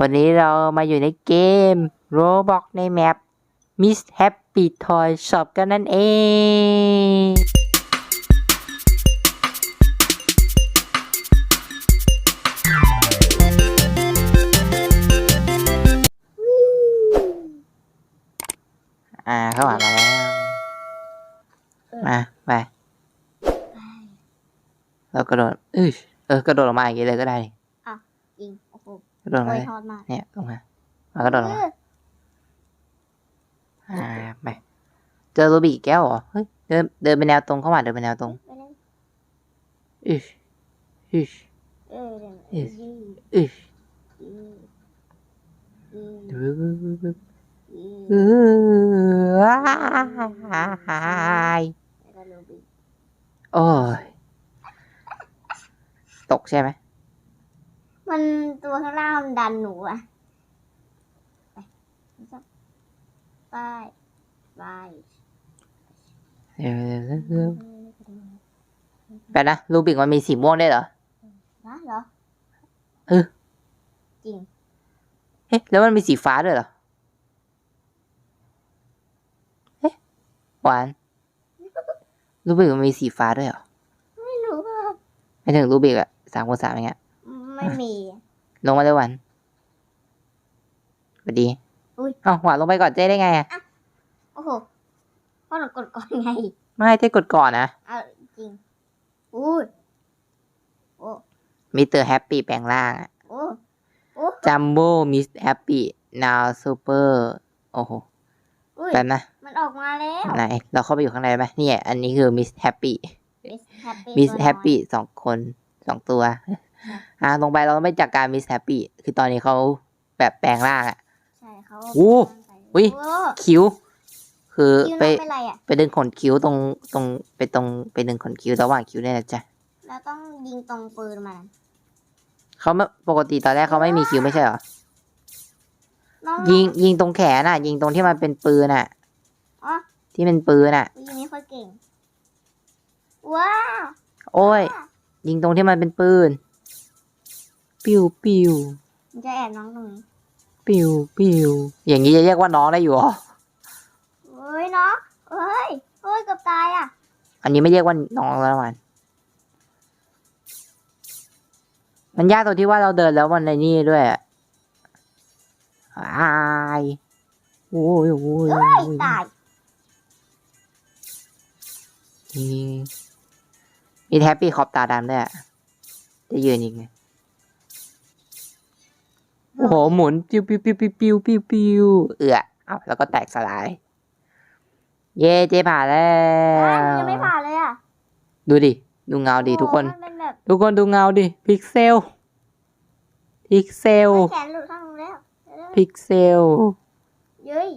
วันนี้เรามาอยู่ในเกม Roblox ในแมป Miss Happy Toy Shop กันนั่นเอง อ่า เข้ามาแล้ว มา ไป เรากระโดดเอยเออกระโดดออกมาอย่างนี้เลยก็ได้นี่จริงโอ้โห กระโดดออกเลมายเลยทอดมากเนี่ยลงมาแล้วกระโดดลงมาเอออ่าไปเจอรูบิกแก้วเหรอเฮ้ยเดินเดินไปแนวตรงเข้ามาเดินไปแนวตรงไปเลยอิชอิชเออเดี๋ยวเอสยืดอิชยืดยืดดูยืดเออว้ายแล้วก็โรบินโอ้ยตกใช่ไหม มันตัวข้างล่างมันดันหนูอะไปไปไปเดี๋ยวเดี๋ยวเดี๋ยวเดี๋ยวแป๊บนะรูบิกมันมีสีม่วงได้วยเหรอ นะเหรอเออ จริงเฮ้ยแล้วมันมีสีฟ้าด้วยเหรอ เอ๊ะหวานรูบิกมันมีสีฟ้าด้วยเหรอไม่รู้อะไม่ถึงรูบิกอะสามคูณสามอย่างเงี้ย ไม่มี ลงมาเลยหวันสวัสดีอุ๊ย เอ้าหวานลงไปก่อนเจ๊ได้ไงอะโอ้โหเพราะหนูกดก่อนไงไม่เจ๊กดก่อนนะ เอาจริงอุ้ยโอ้มิสเตอร์แฮปปี้แปลงร่างอะโอ้โอ้จัมโบ้มิสแฮปปี้นาวซูเปอร์โอ้โหอุ้ยแป๊บนะมันออกมาแล้วไหนเราเข้าไปอยู่ข้างในไหมเนี่ย อันนี้คือมิสแฮปปี้ Miss Happy มิสตัวน้อยแฮปปี้สองคนสองตัว อ่าลงไปเราต้องไปจัดการมิสแฮปปี้คือตอนนี้เขาแบบแปลงร่างอะใช่เขาโอ้อุ๊ยโอ้คิ้ว คือคิ้วไปน้องเป็นไรอะ ไปดึงขนคิ้วตรงตรงไปตรงไปดึงขนคิ้วระหว่างคิ้วเนี่ยนะจ๊ะแล้วต้องยิงตรงปืนมันเขาไม่ปกติตอนแรกเขาไม่มีคิ้วไม่ใช่เหรอ น้องยิงยิงตรงแขนน่ะ ยิงตรงที่มันเป็นปืนน่ะ อ๋อที่เป็นปืนน่ะ ยิงไม่ค่อยเก่ง ว้าวโอ้ย ยิงตรงที่มันเป็นปืน ปิวปิวมันจะแอบน้องตรงนี้ปิวปิวอย่างนี้จะเรียกว่าน้องได้อยู่เหรอเฮ้ยน้องเฮ้ยเฮ้ยเกือบตายอะ อันนี้ไม่เรียกว่าน้องแล้วมัน มันยากตรงที่ว่าเราเดินแล้วมันในนี่ด้วยอะอายโอ้ยโอ้ยเฮ้ยตายนี่มีแทปปี้ขอบตาดำด้วยอะจะยืนยิงไง โอ้โหหมุนปิ้วปิ้วปิ้วปิ้วปิ้วปิ้วปิ้วเอือเอาแล้วก็แตกสลาย เย่เจ๊ผ่านแล้เฮ้ยวมันยังไม่ผ่านเลยอะดูดิ ดูเงาดิทุกคน โอ้โหมันเป็นแบบทุกคนดูเงาดิพิกเซลพิกเซลเฮ้ยแขนหลุดข้างนึงแล้วเออพิกเซลเย้ย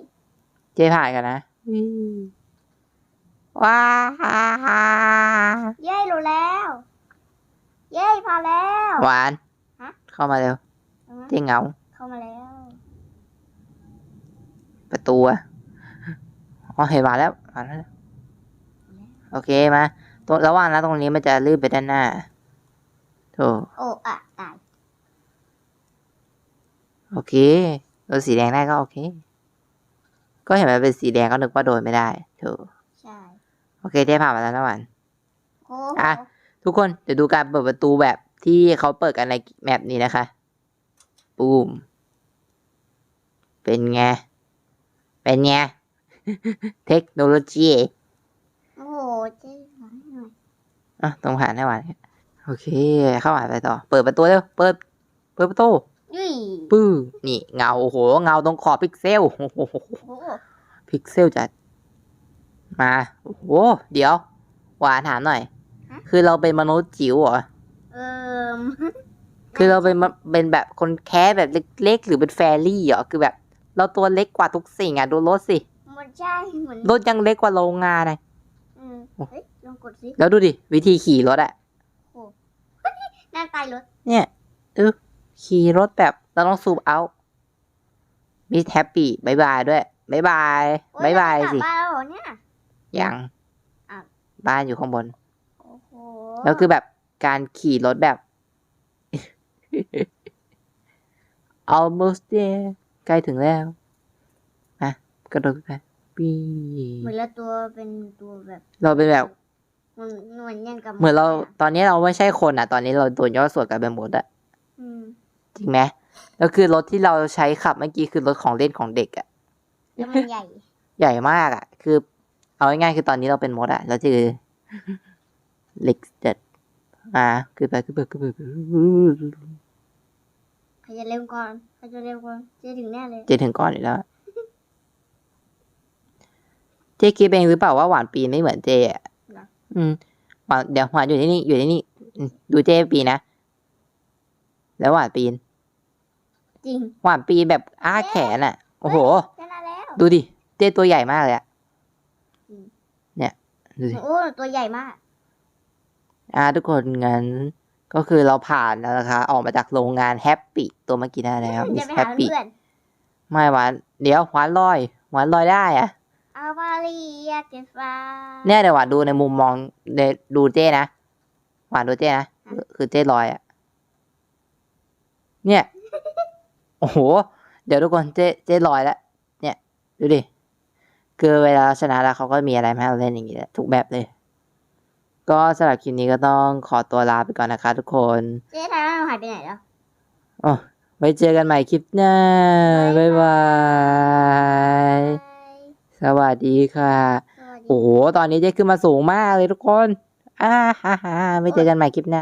เจ๊ผ่านกันนะว้าเย้ยหลุดแล้ว เย้ยผ่านแล้ว หวาน ฮะ เข้ามาเร็ว เอามาเจ๊เหงา เข้ามาแล้ว ประตูอะอ๋อเห็นมาแล้วมาแล้ว โอเคมาตรงระหว่างนะตรงนี้มันจะลื่นไปด้านหน้าโถโอ้อะตายโอเคเออสีแดงได้ก็โอเค ก็เห็นมันเป็นสีแดงก็นึกว่าโดนไม่ได้โถใช่โอเคเจ๊ผ่านมาแล้วนะหวานโอ้อะทุกคนเดี๋ยวดูการเปิดประตูแบบที่เขาเปิดกันในแมปนี้นะคะ ปูม เป็นไง เป็นไง เทคโนโลยีโอ้โหเจ๊หายหน่อยอะต้องผ่านให้หวานโอเค เข้าหวานไปต่อ เปิดประตูเร็วเปิด เปิดประตูยุ้ยปื้อนี่เงาโอ้โห เงาตรงขอบพิกเซลโอ้โหโอ้โหพิกเซลจัด มา โอ้โห เดี๋ยว หวานถามหน่อย คือเราเป็นมนุษย์จิ๋วเหรอ เอิม คือเราเป็นมะเป็นแบบคนแค่แบบเล็กๆหรือเป็นแฟรี่เหรอคือแบบ เราตัวเล็กกว่าทุกสิ่งอะดูรถสิมันใช่เหมือนรถยังเล็กกว่าโรงงานเลยอืมเฮ้ยลองกดสิแล้วดูดิวิธีขี่รถอะหน้าตายรถ เนี่ยเออขี่รถแบบเราต้องซูมเอามิสแฮปปี้บายบายด้วยบายบายโอ้บายบายแล้วสิกลับ้านแล้วเหรอเนี่ยยังอ้าวบ้านอยู่ข้างบนโอ้โหแล้วคือแบบการขี่รถแบบ almost there ใกล้ถึงแล้วอะกระโดดขึ้นไปปีเหมือนเราตัวเป็นตัวแบบ เราเป็นแบบมันมันยังกับเหมือนเรา ตอนนี้เราไม่ใช่คนอะ ตอนนี้เราโดนย่อส่วนกันไปหมดอะอืมจริงไหมแล้วคือรถที่เราใช้ขับเมื่อกี้คือรถของเล่นของเด็กอะแล้วมันใหญ่ ใหญ่มากอะคือ เอาง่ายๆคือตอนนี้เราเป็นมดอะแล้วคือเล็กเด็ด อ่าคือไปคือไปคือไปคือไปใครจะเร็วก่อนใครจะเร็วก่อนเจะถึงแน่เลยเจถึงก่อนอยู่แล้ว เจคิดเองหรือเปล่าว่าหวานปีนไม่เหมือนเจอะอืมหวานเดี๋ยวหวานอยู่ที่นี่อยู่ที่นี่อืมดูเจปีนนะ แล้วหวานปีน จริงหวานปีนแบบอ้าแขนอะโอ้โห ชนะแล้วดูดิ เจตัวใหญ่มากเลยอะอืมเนี่ย ดูดิ โอ้ตัวใหญ่มาก อ่าทุกคนงั้นก็คือเราผ่านแล้วนะคะ ออกมาจากโรงงานแฮปปี้ตัวเมื่อกี้ได้แล้วมิจะสไปแฮหาปปี้เพื่อนไม่หวานเดี๋ยวหวานลอยหวานลอยได้อะเอาวาลียาเกฟ้าเนี่ยเดี๋ยวหวานดูในมุมมองในดูเจ้นะหวานดูเจ้นะคือคือเจ้ลอยอะเนี่ย โอ้โห เดี๋ยวทุกคนเจ้เจ้ลอยแล้วเนี่ย ดูดิ คือเวลาชนะแล้วเขาก็มีอะไรมาให้เราเล่นอย่างนี้แหละทุกแบบเลย ก็สำหรับคลิปนี้ก็ต้องขอตัวลาไปก่อนนะคะทุกคนเจ๊ทายว่าเราหายไปไหนแล้ว อ๋อไว้เจอกันใหม่คลิปหน้า บ๊ายบาย สวัสดีค่ะสวัสดีโอ้โห ตอนนี้เจ๊ขึ้นมาสูงมากเลยทุกคน อ่าฮ่าฮ่าไม่เจอกันใหม่คลิปหน้า